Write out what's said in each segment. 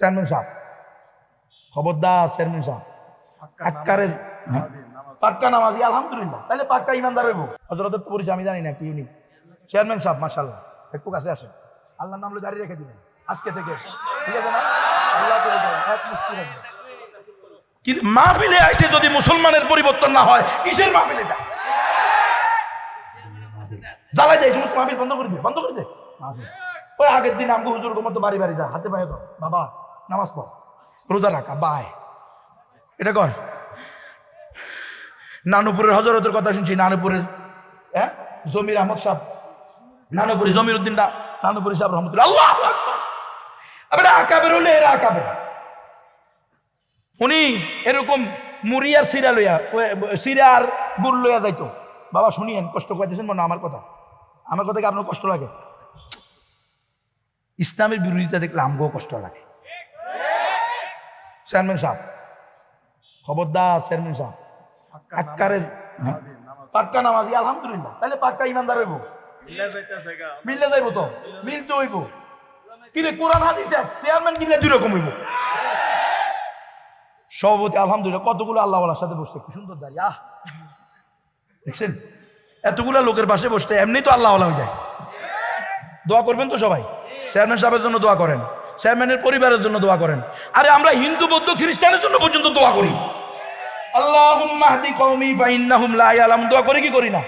Chairman সাহেব। খবরদার chairman সাহেব। হ্যাঁ। পাক্কা নামাজি আলহামদুলিল্লাহ। তাহলে পাক্কা ইমানদার হইব। হজরতের তো পরিচয় আমি জানি না কি ইউনিক চেয়ারম্যান সাহেব মার্শাল্লাহ একটু কাছে আসেন। আল্লাহর নাম দাঁড়িয়ে রেখে দিবেন। আজকে থেকে। ঠিক আছে না? আল্লাহ করে এক। কি মাহফিলে আসে যদি মুসলমানের পরিবর্তন না হয় কিসের মাহফিল জ্বালাই দেয় সমস্ত মাহফিল বন্ধ করে দিয়ে বন্ধ করে দে। ওই আগের দিন আমগো হুজুর মতো বাড়ি বাড়ি যা হাতে পায়ে বাবা নামাজ পড়। রোজা রাখা বায় এটা কর। নানুপুরের হজরতের কথা শুনছি, নানুপুরের হ্যাঁ? জমির আহমদ সাহ নানুপুরি জমির উদ্দিন নানুপুরি সাহেব রহমতুল্লাহ। আল্লাহ। আবার আকাবের হলে এরা আকাবের উনি এরকম মুড়ি আর সিরা লইয়া সিরা আর গুড় লইয়া যাইতো। বাবা, শুনিয়েন, কষ্ট পাইতেছেন মনে আমার কথা। আমার কথা কি আপনার কষ্ট লাগে? ইসলামের বিরোধিতা দেখলে আমগো কষ্ট লাগে। চেয়ারম্যান সাহেব। খবরদার চেয়ারম্যান সাহেব। এককারে হ্যাঁ। পাক্কা নামাজি আলহামদুলিল্লাহ। তাহলে পাক্কা ইমানদার হইব। মিললে যাইব তো। মিলতে হইব। কিরে কোরআন হাদিস চেয়ারম্যান কিনলে দুই রকম হইব। সভাপতি আলহামদুলিল্লাহ কতগুলো আল্লাহওয়ালার সাথে বসছে? কি সুন্দর দাঁড়িয়ে আহ। দেখছেন? এতগুলো লোকের পাশে বসতে এমনি তো আল্লাহওয়ালা হয়ে যায়। দোয়া করবেন তো সবাই? চেয়ারম্যান সাহেবের জন্য দোয়া করেন। চেয়ারম্যানের পরিবারের জন্য দোয়া করেন। আরে আমরা হিন্দু, বৌদ্ধ, খ্রিস্টানের জন্য পর্যন্ত দোয়া করি। ইয়ালাম দোয়া করি কি করি না?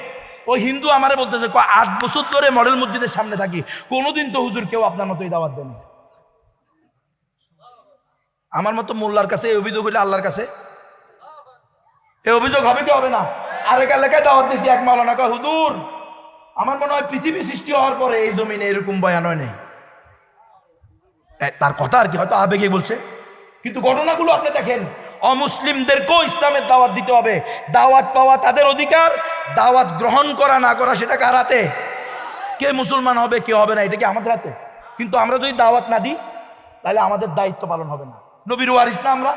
ওই হিন্দু আমারে বলতেছে আট বছর ধরে মডেল মসজিদের সামনে থাকি, কোনোদিন তো হুজুর কেউ আপনার মতোই দাওয়াত দেন আমার মতো মোল্লার কাছে এই অভিযোগ হইলে আল্লাহর কাছে? এই অভিযোগ হবে কি হবে না? আরেক এলাকায় দাওয়াত দিছি এক মাওলানা, কয়, হুজুর, আমার মনে হয় পৃথিবী সৃষ্টি হওয়ার পরে এই জমিনে এরকম বয়ান হয় নেই। তার কথা আর কি, হয়তো আবেগে বলছে। কিন্তু ঘটনাগুলো আপনি দেখেন, অমুসলিমদেরকেও ইসলামের দাওয়াত দিতে হবে। দাওয়াত পাওয়া তাদের অধিকার, দাওয়াত গ্রহণ করা না করা সেটা কার হাতে? কে মুসলমান হবে, কে হবে না, এটা কি আমাদের হাতে? কিন্তু আমরা যদি দাওয়াত না দিই, তাহলে আমাদের দায়িত্ব পালন হবে না। নবীর ওয়ারিস না আমরা?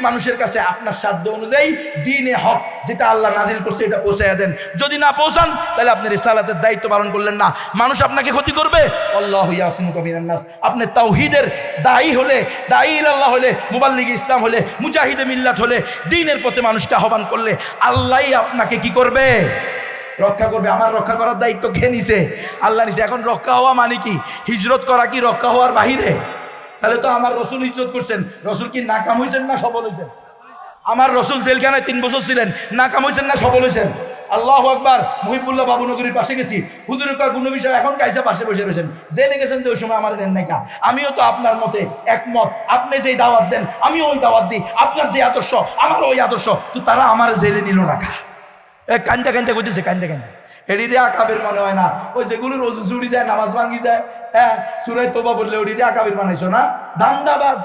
মানুষের কাছে আপনার সাধ্য অনুযায়ী দ্বীনে হক, যেটা আল্লাহ নাজিল করছে, এটা পৌঁছাইয়া দেন। যদি না পৌঁছান, তাহলে আপনি রিসালাতের দায়িত্ব পালন করলেন না। মানুষ আপনাকে ক্ষতি করবে? আল্লাহ ইয়াসিমুকা মিনান নাস। আপনি তাওহিদের দায়ী হলে, দায়ী আল্লাহ হলে, মুবাল্লিগ ইসলাম হলে, মুজাহিদে মিল্লাত হলে, দিনের পথে মানুষকে আহ্বান করলে আল্লাহই আপনাকে কি করবে? রক্ষা করবে। আমার রক্ষা করার দায়িত্ব কে নিছে? আল্লাহ নিছে। এখন রক্ষা হওয়া মানে কি? হিজরত করা কি রক্ষা হওয়ার বাহিরে? তাহলে তো আমার রসুল ইজ্জত করছেন। রসুল কি নাকাম হয়েছেন না সফল হয়েছেন আমার রসুল জেলখানায় তিন বছর ছিলেন, নাকাম হয়েছেন না সফল হয়েছেন আল্লাহ আকবার, মহিবুল্লাহ বাবুনগরীর পাশে গেছি। হুজুরের কয় গুণ বিষয়, এখন কাইসা পাশে বসে রয়েছেন? জেনে গেছেন যে ওই সময় আমার নেন নাইকা আমিও তো আপনার মতে একমত। আপনি যেই দাওয়াত দেন, আমিও ওই দাওয়াত দিই। আপনার যে আদর্শ, আমারও ওই আদর্শ। তো তারা আমার জেলে নিল এ কান্দা কান্দা করতেছে কান্দা কান্দা এড়ি দিয়ে আকাবের মনে হয় না। ওই যেগুলো রোজ চুড়ি যায়, নামাজ ভাঙ্গি যায়। হ্যাঁ সুরাই তোবা বললে ওড়ি দিয়ে আকাবের বানাইছো না? ধান্দাবাজ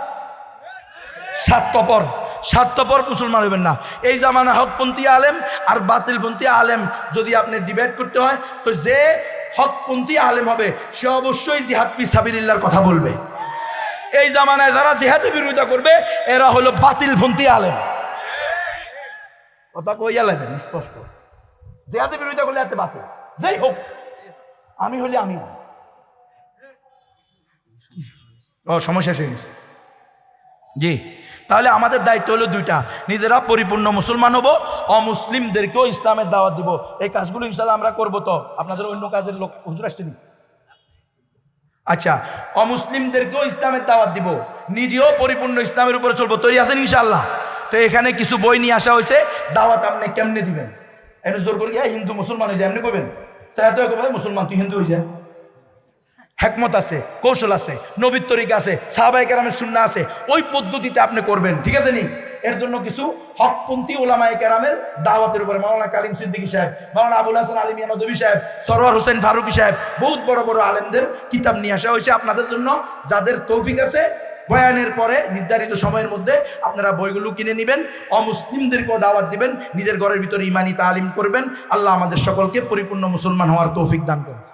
স্বার্থপর স্বার্থপর মুসলমান হইবেন না। এই জামানা হকপন্থী আলেম আর বাতিলপন্থী আলেম যদি আপনি ডিবেট করতে হয়, তো যে হকপন্থী আলেম হবে, সে অবশ্যই জিহাদ পি সাবিরিল্লার কথা বলবে। এই জামানায় যারা জিহাদের বিরোধিতা করবে, এরা হলো বাতিলপন্থী আলেম। কথা কইয়া লাগবেন স্পষ্ট। জিহাদের বিরোধিতা করলে এত বাতিল। যেই হোক, আমি হলে আমি ও সমস্যা শেষ জি, তাহলে আমাদের দায়িত্ব হলো দুইটা। নিজেরা পরিপূর্ণ মুসলমান হব, অমুসলিমদেরকেও ইসলামের দাওয়াত দিব। এই কাজগুলো ইনশাল্লাহ আমরা করব তো। আপনাদের অন্য কাজের লোক, হুজুর আসছেন আচ্ছা অমুসলিমদেরকেও ইসলামের দাওয়াত দিব। নিজেও পরিপূর্ণ ইসলামের উপরে চলবো। তৈরি আছেন ইনশাল্লাহ তো এখানে কিছু বই নিয়ে আসা হয়েছে। দাওয়াত আপনি কেমনে দিবেন? এনে জোর করে হিন্দু মুসলমান হয়ে যায় এমনি করবেন তো এত করবেন মুসলমান তুই হিন্দু হয়ে যায় হেকমত আছে, কৌশল আছে, নবীর তরিকা আছে সাহাবাই কেরামের সুন্না আছে, ওই পদ্ধতিতে আপনি করবেন, ঠিক আছে নি? এর জন্য কিছু হকপন্থী ওলামাই কেরামের দাওয়াতের উপরে, মাওলানা কালিম সিদ্দিকী সাহেব, মাওলানা আবুল হাসান আলী মিয়ানদবী সাহেব সরোয়ার হোসেন ফারুকি সাহেব, বহুত বড় বড় আলেমদের কিতাব নিয়ে আসা হয়েছে আপনাদের জন্য, যাদের তৌফিক আছে বয়ানের পরে নির্ধারিত সময়ের মধ্যে আপনারা বইগুলো কিনে নেবেন, অমুসলিমদেরকেও দাওয়াত দিবেন, নিজের ঘরের ভিতরে ইমানি তালিম করবেন, আল্লাহ আমাদের সকলকে পরিপূর্ণ মুসলমান হওয়ার তৌফিক দান করুন।